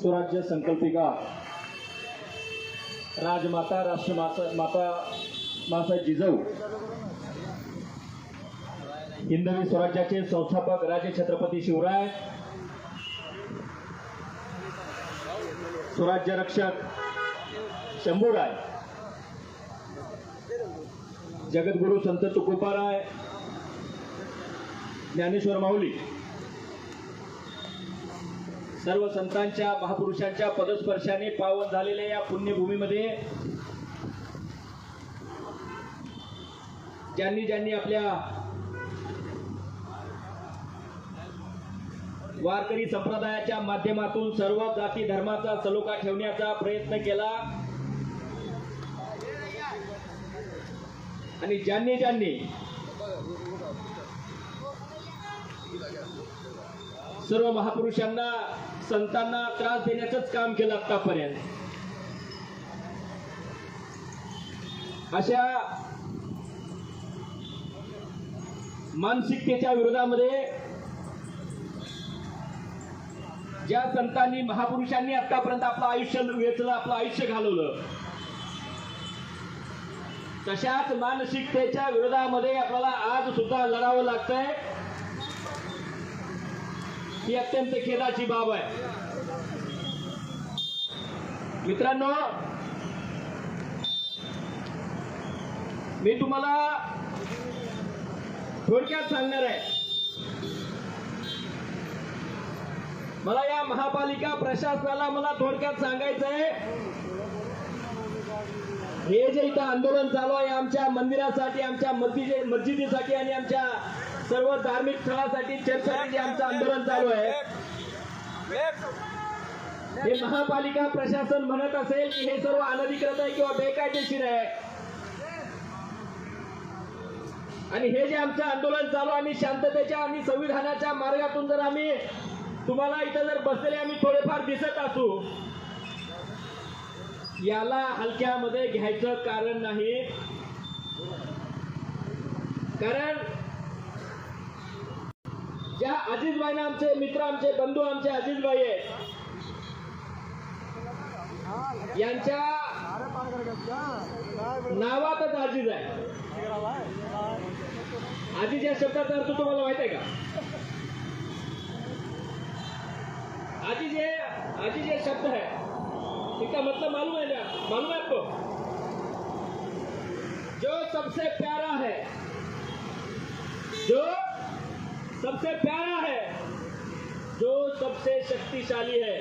स्वराज्य संकल्पिका राजमाता राष्ट्रमाता माता माता जिजाऊ हिंदवी स्वराज्याचे संस्थापक राजे छत्रपती शिवराय स्वराज्य रक्षक शंभूराय जगद्गुरु संत तुकोपाराय ज्ञानेश्वर माऊली सर्व संतांच्या महापुरुषांच्या पदस्पर्शाने पावन झालेल्या या पुण्यभूमीमध्ये ज्यांनी ज्यांनी आपल्या वारकरी संप्रदायाच्या माध्यमातून सर्व जाती धर्माचा सलोखा ठेवण्याचा प्रयत्न केला. आणि ज्यांनी ज्यांनी सर्व महापुरुषांना संतांना त्रास देण्याचंच काम केलं आतापर्यंत अशा मानसिकतेच्या विरोधामध्ये ज्या संतांनी महापुरुषांनी आतापर्यंत आपलं आयुष्य वेचलं आपलं आयुष्य घालवलं तशाच मानसिकतेच्या विरोधामध्ये आपल्याला आज सुद्धा लढावं लागतंय. ही अत्यंत खेदाची बाब आहे. मित्रांनो मी तुम्हाला थोडक्यात सांगणार आहे. मला या महापालिका प्रशासनाला मला थोडक्यात सांगायचं आहे. हे जे इथं आंदोलन चालू आहे आमच्या मंदिरासाठी आमच्या मस्जिदीसाठी आणि आमच्या सर्व धार्मिक स्थळासाठी चर्चसाठी जे आमचं आंदोलन चालू आहे. हे महापालिका प्रशासन म्हणत असेल की हे सर्व अनधिकृत आहे किंवा बेकायदेशीर आहे. आणि हे जे आमचं आंदोलन चालू आम्ही शांततेच्या आणि संविधानाच्या मार्गातून जर आम्ही तुम्हाला इथं जर बसलेले आम्ही थोडेफार दिसत असू याला हलक्यामध्ये घ्यायचं कारण नाही. कारण ज्या अजिजबाईना आमचे मित्र आमचे बंधू आमचे अजिजबाई आहेत यांच्या नावातच आजीज आहे. आजीज या शब्दाचा अर्थ तुम्हाला माहीत आहे का? आजीज हे आजीज हे शब्द है इसका मतलब मालूम है ना? मालूम है आपको? जो सबसे प्यारा है जो सबसे प्यारा है, जो सबसे शक्तिशाली है,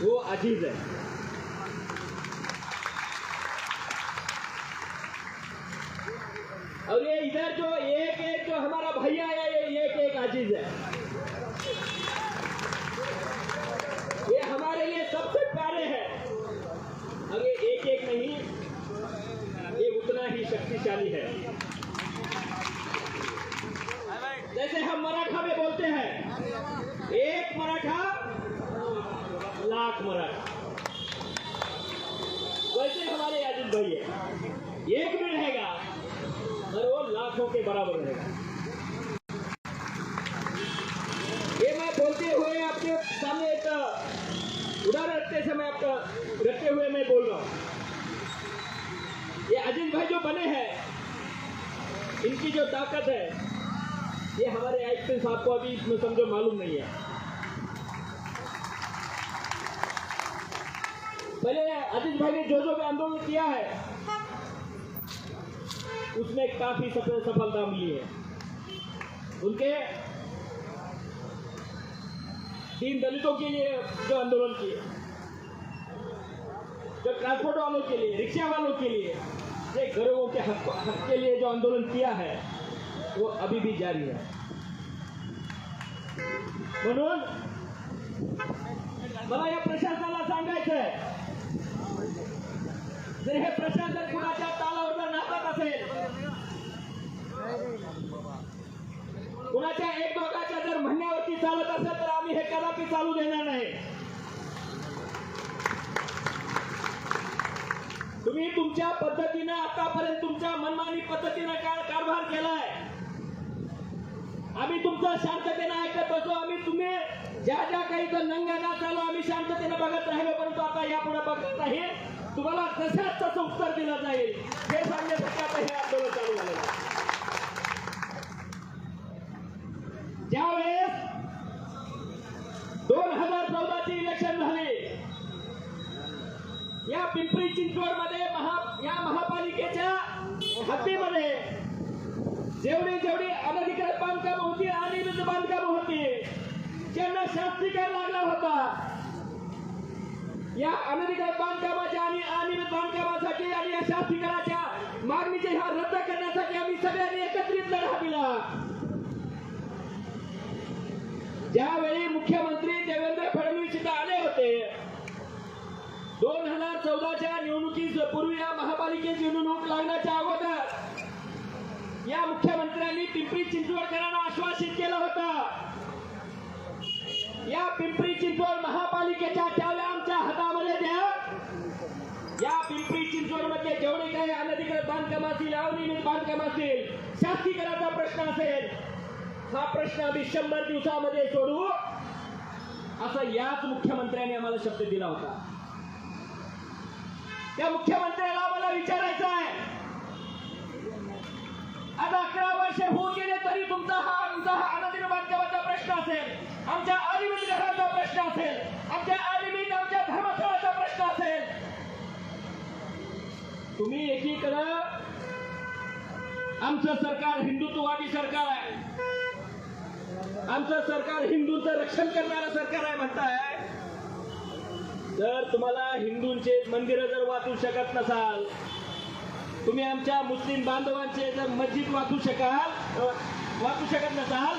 वो अज़ीज़ है। और ये इधर जो, एक एक जो हमारा भैया है, ये एक एक अज़ीज़ है। ये हमारे लिए सबसे प्यारे हैं। और ये एक एक नहीं, ये उतना ही शक्तिशाली है। जैसे हम मराठा में बोलते हैं, एक मराठा, लाख मराठा। वैसे हमारे आजिद भाई है। एक में रहेगा, और वो लाखों के बराबर रहेगा। ये मैं बोलते हुए आपके सामने एक उदाहरण रखते समय आपका, रखते हुए मैं बोल रहा हूँ। ये अजीत भाई जो बने हैं इनकी जो ताकत है, ये हमारे एक्शन साहब को अभी इसमें समझो मालूम नहीं है। पहले अजीत भाई ने जो जो भी आंदोलन किया है, उसमें काफ़ी सफल सफलता मिली है। उनके तीन दलितों के लिए जो आंदोलन किए, जो ट्रांसपोर्ट वालों के लिए, रिक्शा वालों के लिए से गरीबों के हक, हक के लिए जो आंदोलन किया है वो अभी भी जारी है। म्हणून मला या प्रशासनाला सांगायचं आहे। जर हे प्रशासन कुणाच्या तालावर जर नाचत असेल कुणाच्या एक दोघाच्या जर म्हणण्यावरती चालत असेल तर आम्ही हे कदापि चालू देणार नाही. तुम्ही तुमच्या पद्धतीनं आतापर्यंत तुमच्या मनमानी पद्धतीनं काय कारभार केलाय? आम्ही तुमचं शांततेनं ऐकत असतो. आम्ही तुम्ही ज्या ज्या काही जर नंगाना चालू आम्ही शांततेनं बघत राहिलो परंतु आता यापुढे बघत नाही. तुम्हाला तशाच तसं उत्तर दिलं जाईल हे सांगण्यासाठी आता हे आंदोलन चालू झालेलं आहे. ज्यावेळेस दोन हजार चौदाची इलेक्शन झाले या पिंपरी चिंचवडमध्ये महा या महापालिकेच्या हद्दीमध्ये जेवढी जेवढी अनधिकृत बांधकाम होती अनियमित बांधकाम होती त्यांना शास्त्रीकर लागला होता या अनधिकृत बांधकामाच्या आणि अनियमित बांधकामासाठी आणि मागणीचे ह्या रद्द करण्यासाठी आम्ही सगळ्यांनी एकत्रित लढा दिला. ज्यावेळी मुख्यमंत्री देवेंद्र फडणवीस इथं आले होते दोन हजार चौदाच्या निवडणुकीस पूर्वी या महापालिकेची निवडणूक लागण्याच्या अगोदर या मुख्यमंत्र्यांनी पिंपरी चिंचवडकरांना आश्वासित केलं होतं. या पिंपरी चिंचवड महापालिकेच्या चाव्या आमच्या हातामध्ये द्या या पिंपरी चिंचवड काही अनधिकृत बांधकाम असतील अनियमित बांधकाम असतील शास्तीकरणाचा प्रश्न असेल हा प्रश्न आम्ही शंभर दिवसामध्ये सोडवू असा याच मुख्यमंत्र्यांनी आम्हाला शब्द दिला होता. त्या मुख्यमंत्र्याला आम्हाला विचारायचं आहे. आता अकरा वर्षे होऊन गेले तरी तुमचा हा आमचा हा अनधिकृत बांधकामाचा प्रश्न असेल. आमच्या अनियमित घराचा प्रश्न असेल. आमच्या अनियमित आमच्या धर्मस्थळाचा प्रश्न असेल तुम्ही एकीकडं आमचं सरकार हिंदुत्ववादी सरकार आहे. आमचं सरकार हिंदूंचं रक्षण करणारं सरकार आहे म्हणताय. जर तुम्हाला हिंदूंचे मंदिरं जर वाचू शकत नसाल तुम्ही आमच्या मुस्लिम बांधवांचे जर मस्जिद वाचू शकाल वाचू शकत नसाल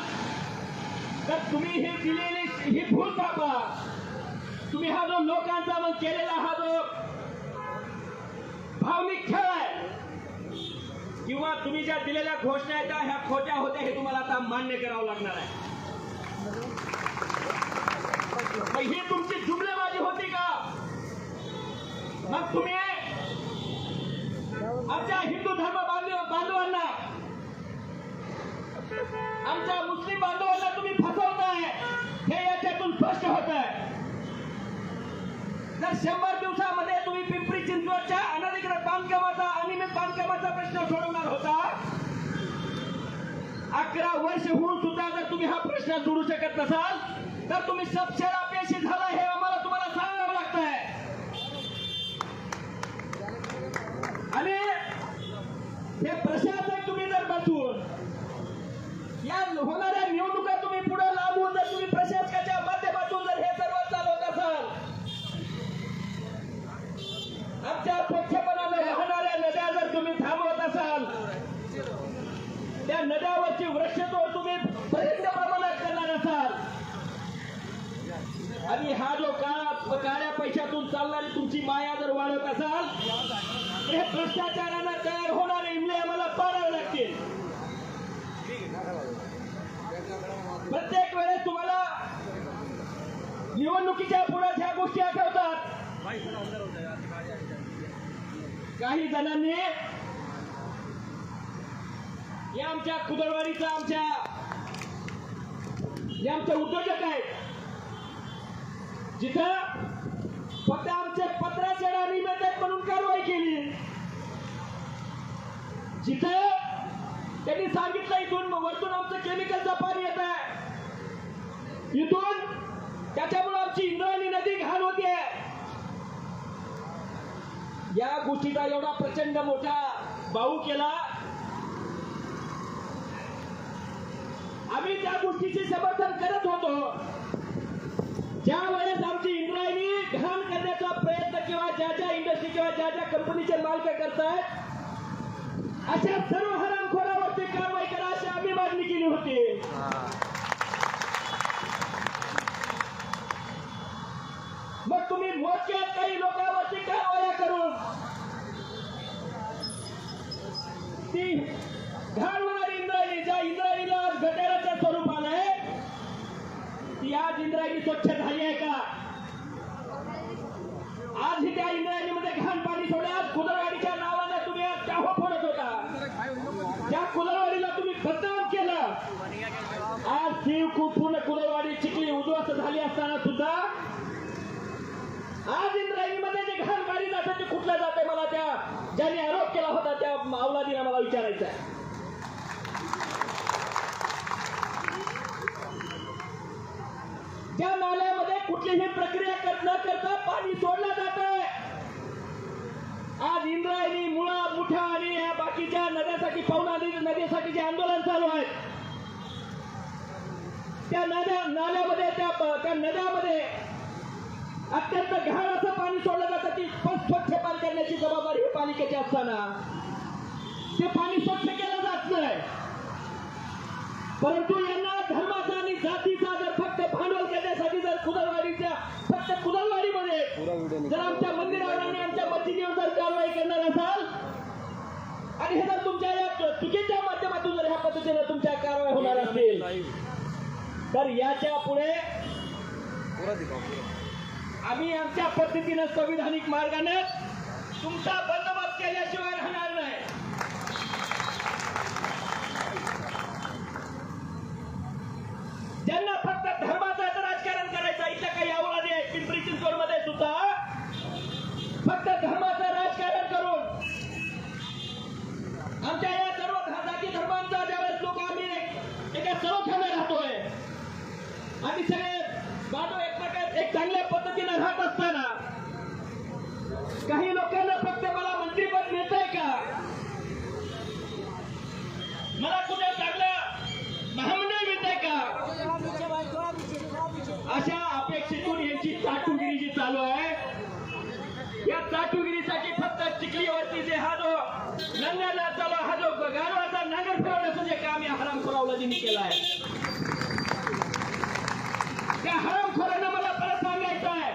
तर तुम्ही हे दिलेली ही भूल दाखवा तुम्ही हा जो लोकांचा मग केलेला हा जो भावनिक खेळ. आहे किंवा तुम्ही ज्या दिलेल्या घोषणा आहेत त्या ह्या खोट्या होत्या हे तुम्हाला आता मान्य करावं लागणार आहे. ही तुमची जुमलेबाजी होती का? मग तुम्ही आमच्या हिंदू धर्म बांधव बांधवांना आमच्या मुस्लिम बांधवांना तुम्ही फसवताय. हे याच्यातून स्पष्ट होत आहे जर शंभर दिवसामध्ये तुम्ही पिंपरी चिंचवडच्या अनधिकृत बांधकामाचा अनियमित बांधकामाचा प्रश्न सोडवणार होता अकरा वर्ष होऊन सुद्धा जर तुम्ही हा प्रश्न सोडू शकत नसाल तर तुम्ही सबसेर अपयशी झाला हे आम्हाला तुम्हाला सांगावं लागत आहे आणि हे प्रशासक तुम्ही जर बसून या होणाऱ्या निवडणुका तुम्ही पुढे लांबून जर तुम्ही प्रशासकाच्या माध्यमातून जर हे सर्व चालवत असाल आमच्या पक्षपणाने वाहणाऱ्या नद्या जर तुम्ही थांबवत असाल त्या नद्यावरची वृक्षतोड तुम्ही प्रचंड प्रमाणात करणार असाल आणि हा जो काळा काळ्या पैशातून चालणारी तुमची माया जर वाढत असाल तर हे भ्रष्टाचारानं तयार होणारे इमले आम्हाला पाळावे लागतील प्रत्येक वेळेस तुम्हाला निवडणुकीच्या पुढे ह्या गोष्टी आठवतात काही जणांनी या आमच्या कुदरवाडीचा आमच्या या आमचे उद्योजक आहेत. जिथं फक्त आमचे पत्राचे अनियमित आहेत म्हणून कारवाई केली. जिथं त्यांनी सांगितलं इथून वरतून आमचं केमिकलचं पाणी येत आहे इथून त्याच्यामुळे आमची इंद्रायणी नदी घाण होते या गोष्टीचा एवढा प्रचंड मोठा भाऊ केला. आम्ही त्या गोष्टीचे समर्थन करत होतो. ज्या वेळेस आमची इंद्रायणी घाण करण्याचा प्रयत्न किंवा ज्या ज्या इंडस्ट्री किंवा ज्या ज्या कंपनीचे मालक करतायत अशा सर्व हरामखोरावरती कारवाई करा अशी आम्ही मागणी केली होती मग तुम्ही मोजक्यात काही लोकांवरती कारवाया करून ती घाण होणारी इंद्रायणी ज्या इंद्रायणीला आज गटाराच्या स्वरूप आलंय ती आज इंद्रायणी स्वच्छ झाली आहे का? आज ही त्या इंद्रायणीमध्ये घाण पाणी सोडे आज कुदरवाडीच्या नावाने तुम्ही आज टाहो फोडत होता. त्या कुदरवाडीला तुम्ही बदनाम केलं आज शिव पूर्ण कुदरवाडी चिखली उद्ध्वस्त झाली असताना सुद्धा आज इंद्रायणीमध्ये जे घाण पाणी जाते ते कुठलं जाते? मला त्या ज्यांनी आरोप केला होता त्या अवलादीला मला विचारायचं आहे. त्या नाल्यामध्ये कुठलीही प्रक्रिया न करता पाणी सोडलं जात आज इंद्रायणी मुळा मुठा आणि या बाकीच्या नद्यासाठी पवना नदीसाठी जे आंदोलन चालू आहे त्या नद्या नाल्यामध्ये त्या त्या नद्यामध्ये अत्यंत घाण असं पाणी सोडलं जातं ती पण स्वच्छ पाणी करण्याची जबाबदारी ही पालिकेची असताना. ते पाणी स्वच्छ केलं जात नाही. परंतु यांना धर्माचा आणि जाती जर फक्त भांडवल करण्यासाठी जर कुदलवाडीच्या फक्त कुदलवाडीमध्ये जर आमच्या मंदिरावर आणि आमच्या मस्जिदीवर जर कारवाई करणार असाल आणि हे जर तुमच्या या चुकीच्या माध्यमातून जर ह्या पद्धतीने तुमच्या कारवाई होणार असतील तर याच्यापुढे आम्ही आमच्या पद्धतीनं संविधानिक मार्गाने तुमचा बंदोबस्त केल्याशिवाय राहणार नाही ज्यांना फक्त धर्माचं आता राजकारण करायचं आहे, इथं काही आवडा आहे पिंपरी चिंचवडमध्ये सुद्धा फक्त धर्माचं राजकारण करून आमच्या या सर्व धा- जाती धर्मांचा ज्यावेळेस लोक आम्ही एक- एका सलोख्याने राहतोय आम्ही सगळे बाजू एकमेकात एक चांगल्या पद्धतीने राहत असताना काही लोकांना फक्त मला मंत्रीपद मिळतंय का मला कुठे चांगलं महामंडळ मिळतंय का अशा अपेक्षेतून यांची चाटुगिरी जी चालू आहे या चाटुगिरीसाठी फक्त चिखलीवरती जे हा जो नंगाला चालू हा जो गारवाचा नांगर फिरवण्याचं जे काम या हराम खुरावलाजींनी केलं आहे त्या हरामखोरांना मला परत सांगायचं आहे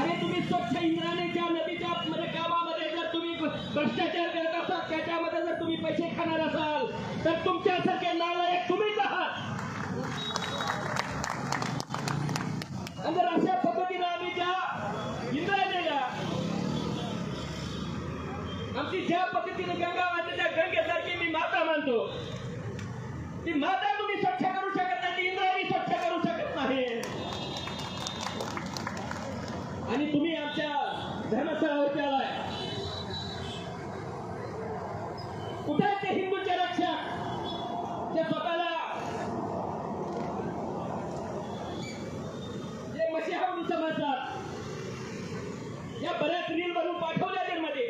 अरे तुम्ही स्वच्छ इंद्राणीच्या नदीच्या मध्ये कामामध्ये जर तुम्ही भ्रष्टाचार करत असाल त्याच्यामध्ये जर तुम्ही पैसे खाणार असाल तर तुमच्यासारखे नालायक तुम्हीच आहात. आणि जर अशा पद्धतीनं आम्ही त्या इंद्रायणीला आमची ज्या पद्धतीने गंगा माते त्या गंगेसारखी मी माता मानतो. ती माता तुम्ही स्वच्छ करू शकत नाही ती इंद्रायणी स्वच्छ करू शकत नाही. आणि तुम्ही आमच्या धर्मस्थळावरती आलाय कुठे आहेत ते हिंदूचे रक्षक जे स्वतःला जे मशिहा म्हणून समजतात या बऱ्याच रील बनवून पाठवल्या त्यांमध्ये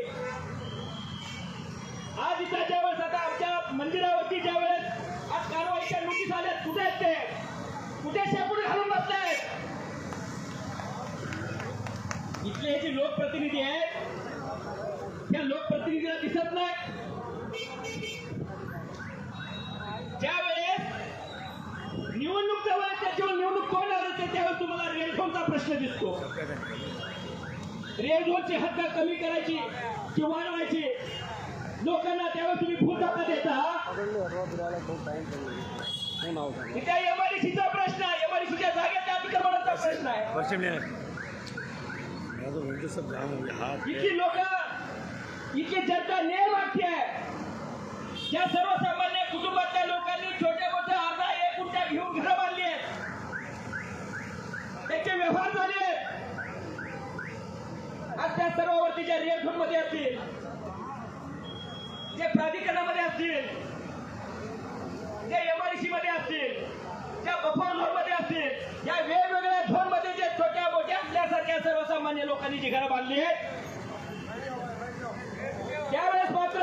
आज इथं ज्यावेळेस आता आमच्या मंदिरावरती ज्यावेळेस आज कारवाईच्या नोटीस आल्या कुठे आहेत ते कुठे शेपूट घालून बसतायत इथले हे जे लोकप्रतिनिधी आहेत त्या लोकप्रतिनिधीला दिसत नाही ज्यावेळेस निवडणूक जवळ आहे, त्याच्यावर निवडणूक कोण आलं त्यावेळेस तुम्हाला रेड प्रश्न दिसतो. झोनची हद्द कमी करायची की वाढवायची. लोकांना त्यावेळेस तुम्ही भूत देता. इथे एमआयडीसीचा प्रश्न आहे. एमआयडीसीच्या जागेच्या अतिक्रमणाचा प्रश्न आहे. पश्चिम लेन मैं तो वहीं सब जाम हो गया हाथ इथली लोक इथली जनता नेम मागते आहे. ज्या सर्वसामान्य कुटुंबातल्या लोकांनी छोट्या मोठ्या अर्धा एक कुठ्या घेऊन घरं बांधली आहेत त्याचे व्यवहार झाले आहेत आज त्या सर्वावरती ज्या रेड झोनमध्ये असतील जे प्राधिकरणामध्ये असतील जे एमआयडीसी मध्ये असतील त्या बफर झोनमध्ये असतील या वेगवेगळ्या झोनमध्ये जे छोट्या मोठ्या आपल्यासारख्या सर्वसामान्य लोकांनी जी घरं बांधली आहेत त्यावेळेस मात्र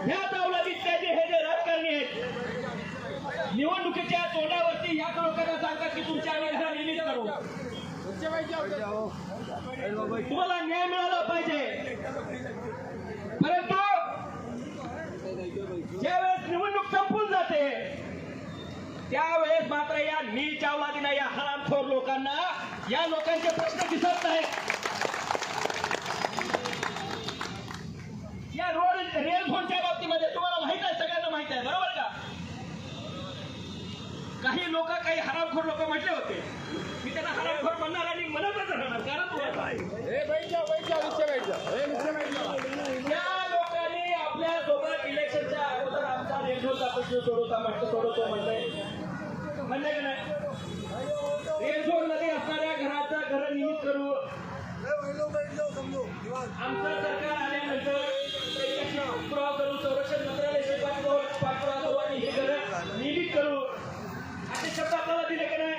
ह्या दौलतीतले जे हे जे राजकारणी आहेत निवडणुकीच्या तोंडावरती ह्या लोकांना सांगतात की तुमच्या आम्ही घरा रिलीज करू तुम्हाला न्याय मिळाला पाहिजे. परंतु ज्यावेळेस निवडणूक संपून जाते त्यावेळेस मात्र या नीचावादीना या हरामखोर लोकांना या लोकांचे प्रश्न दिसत नाहीत. या रोड रेल झोनच्या बाबतीमध्ये तुम्हाला माहीत आहे सगळ्यांना माहीत आहे बरोबर का? काही लोक काही हरामखोर लोक म्हटले होते. मी त्यांना हरामखोर म्हणणार आणि म्हणतच राहणार. कारण त्या लोकांनी आपल्यासोबत इलेक्शनच्या अगोदर आमचा रेडिओचा प्रश्न सोडवता म्हटलं सोडवतो म्हणतंय. म्हणले का नाही? मध्ये असणाऱ्या घराचं घर निमित्त करू. आमचं सरकार आल्यानंतर पाठपुरावा करू संरक्षण पाठपुरावा करू आणि हे घर नियमित करू. असे शब्द आपल्याला दिले का नाही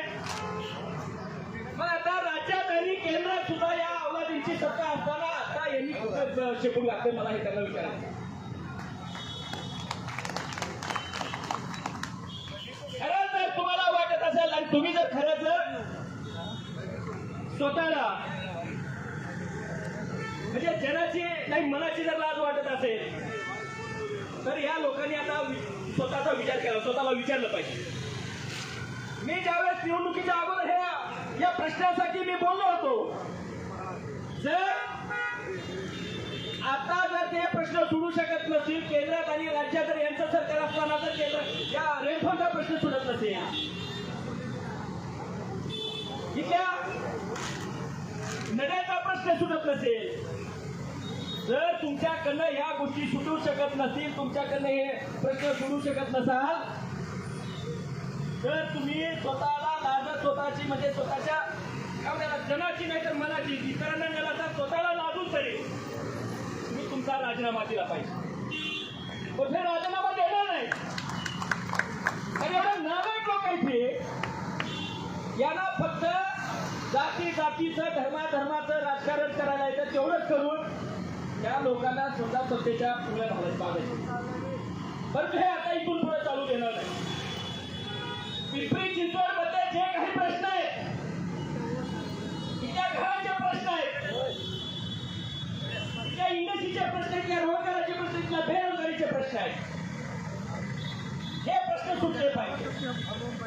मग आता राज्यात आणि केंद्रात सुद्धा या अवलादींची सत्ता असताना आता यांनी शेपूट लागतंय मला हे त्यांना विचारायचं खरं जर तुम्हाला वाटत असेल आणि तुम्ही जर खरंच जर स्वतःला म्हणजे जनाची नाही मनाची जर लाज वाटत असेल तर या लोकांनी आता स्वतःचा विचार केला स्वतःला विचारलं पाहिजे. मी ज्यावेळेस निवडणुकीच्या अगोदर ह्या या प्रश्नासाठी मी बोललो होतो जर आता जर ते प्रश्न सोडू असतील केंद्रात आणि राज्यात जर यांचं सरकार असताना जर केंद्र या रेडफोनचा प्रश्न सुटत नसेल. इथल्या नद्याचा प्रश्न सुटत नसेल. जर तुमच्याकडनं या गोष्टी सुटू शकत नसतील तुमच्याकडनं हे प्रश्न सुटू शकत नसाल तर तुम्ही स्वतःला लाजत स्वतःची म्हणजे स्वतःच्या काय जनाची नाही तर मनाची इतरांना न लाजता स्वतःला लाजून तरी तुम्ही तुमचा राजीनामा दिला पाहिजे. कुठे राजीनामा देणार नाही? आणि एवढं नागरिक लोक इथे. यांना फक्त जाती जातीचं धर्मा धर्माचं राजकारण करायला येतं तेवढंच करून त्या लोकांना सुद्धा सत्तेच्या पुढे घालायचं पाहायचं. परंतु हे आता इथून पुढे चालू देणार नाही. पिंपरी चिंचवडमध्ये जे काही प्रश्न आहेत तिच्या घराचे प्रश्न आहेत. इथल्या इंडस्ट्रीचे प्रश्न आहेत इथल्या रोजगाराचे प्रश्न आहेत, इथल्या बेरोजगारीचे प्रश्न आहेत. हे प्रश्न सुटले पाहिजे.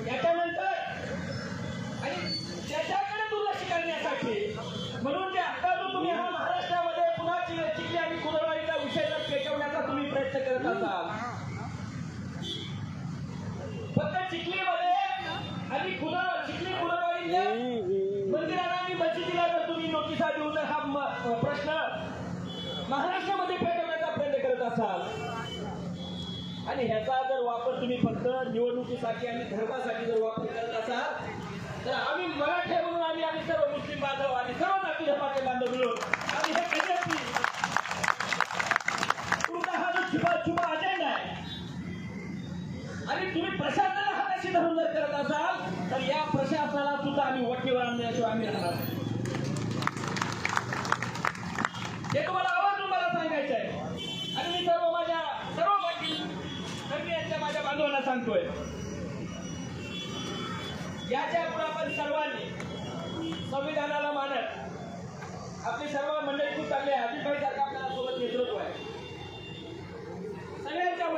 याच्यानंतर आणि त्याच्याकडे दुर्लक्ष करण्यासाठी म्हणून ते आता जो तुम्ही हा महाराष्ट्रामध्ये पुन्हा चिखली आणि कुलवाडीचा विषय जर पेटवण्याचा तुम्ही प्रयत्न करत असाल फक्त चिखलीमध्ये आणि कुला चिखली कुलवाडीतल्या मंदिराला आणि मशिदीला जर तुम्ही नोटिसा देऊन जर हा म- प्रश्न महाराष्ट्रामध्ये पेटवण्याचा प्रयत्न करत असाल आणि ह्याचा जर वापर तुम्ही फक्त निवडणुकीसाठी आणि धर्मासाठी जर वापर करत असाल तर आम्ही मराठे म्हणून आम्ही आम्ही सर्व मुस्लिम बांधव आणि सर्व जाती धर्माचे बांधव मिळून आणि हे कधी तुमचा हा जो छुपा छुपा अजेंडा आहे. आणि तुम्ही प्रशासनाला हाताशी धरून जर करत असाल तर या प्रशासनाला सुद्धा आम्ही वटीवर आणण्याशिवाय आम्ही राहणार सांगतोय. याच्यापुढे आपण सर्वांनी संविधानाला मानत आपली सर्व मंडळी खूप चांगली आहे. चांगले भाई सारखा आपल्याला सोबत नेतृत्व आहे. सगळ्यांच्या